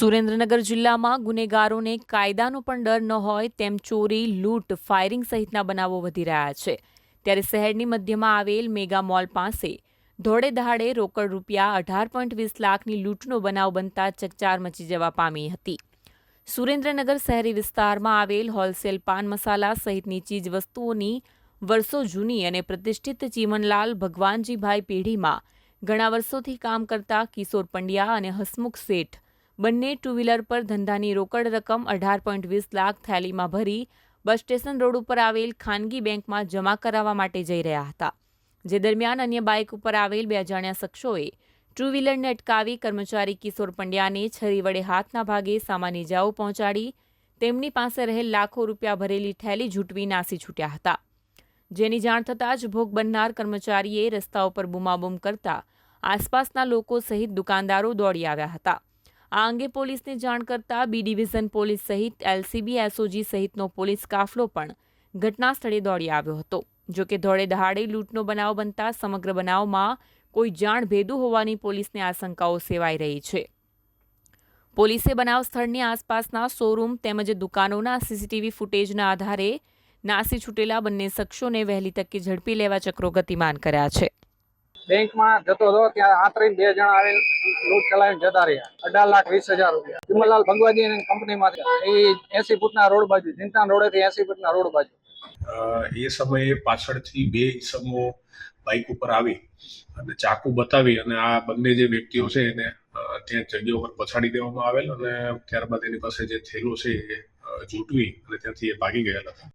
સુરેન્દ્રનગર જિલ્લામાં ગુનેગારોને કાયદાનો પણ ડર ન હોય તેમ ચોરી, લૂંટ, ફાયરિંગ સહિતના બનાવો વધી રહ્યા છે. ત્યારે શહેરની મધ્યમાં આવેલ મેગા મોલ પાસે ધોળે દહાડે રોકડ રૂપિયા અઢાર પોઈન્ટ વીસ લાખની લૂંટનો બનાવ બનતા ચકચાર મચી જવા પામી હતી. સુરેન્દ્રનગર શહેરી વિસ્તારમાં આવેલ હોલસેલ પાન મસાલા સહિતની ચીજ વસ્તુઓની વર્ષો જૂની અને પ્રતિષ્ઠિત ચીમનલાલ ભગવાનજીભાઈ પેઢીમાં ઘણા વર્ષોથી કામ કરતા કિશોર પંડ્યા અને હસમુખ શેઠ બંને ટુ વ્હીલર પર ધંધાની રોકડ રકમ અઢાર પોઈન્ટ વીસ લાખ થેલીમાં ભરી બસ સ્ટેશન રોડ ઉપર આવેલ ખાનગી બેંકમાં જમા કરાવવા માટે જઈ રહ્યા હતા. જે દરમિયાન અન્ય બાઇક ઉપર આવેલ બે અજાણ્યા શખ્સોએ ટુ વ્હીલરને અટકાવી કર્મચારી કિશોર પંડ્યાને છરી વડે હાથના ભાગે સામાન્ય ઇજાઓ પહોંચાડી, તેમની પાસે રહેલ લાખો રૂપિયા ભરેલી થેલી ઝૂંટવી નાસી છૂટ્યા હતા. જેની જાણ થતાં જ ભોગ બનનાર કર્મચારીએ રસ્તા ઉપર બૂમાબૂમ કરતા આસપાસના લોકો સહિત દુકાનદારો દોડી આવ્યા હતા. આ અંગે પોલીસને જાણ કરતા બી ડિવિઝન પોલીસ સહિત એલસીબી, એસઓજી સહિતનો પોલીસ કાફલો પણ ઘટના સ્થળે દોડી આવ્યો હતો. જો કે ધોળે દહાડે લૂંટનો બનાવ બનતા સમગ્ર બનાવમાં કોઈ જાણ ભેદું હોવાની પોલીસને આશંકાઓ સેવાઈ રહી છે. પોલીસે બનાવ સ્થળની આસપાસના શોરૂમ તેમજ દુકાનોના સીસીટીવી ફૂટેજના આધારે નાસી છૂટેલા બંને શખ્સોને વહેલી તકે ઝડપી લેવા ચક્રો ગતિમાન કર્યા છે. બેંકમાં જતો હતો ત્યાં આતરીને બે જણા આવીને લૂંટ ચલાવીને જતા રહ્યા. અઢાર લાખ વીસ હજાર રૂપિયા. વિમલલાલ ભગવાજી કંપનીમાં એ એસી ફૂટના રોડ બાજુ ચિંતાન રોડેથી એસી ફૂટના રોડ બાજુ. એ સમયે પાછળથી બે ઈસમો બાઇક ઉપર આવી અને ચાકુ બતાવી અને આ બંને જે વ્યક્તિઓ છે એને ત્યાં જગ્યા ઉપર પછાડી દેવામાં આવેલ અને ત્યારબાદ એની પાસે જે થેલો છે એ ઝૂંટવી અને ત્યાંથી એ ભાગી ગયેલા હતા.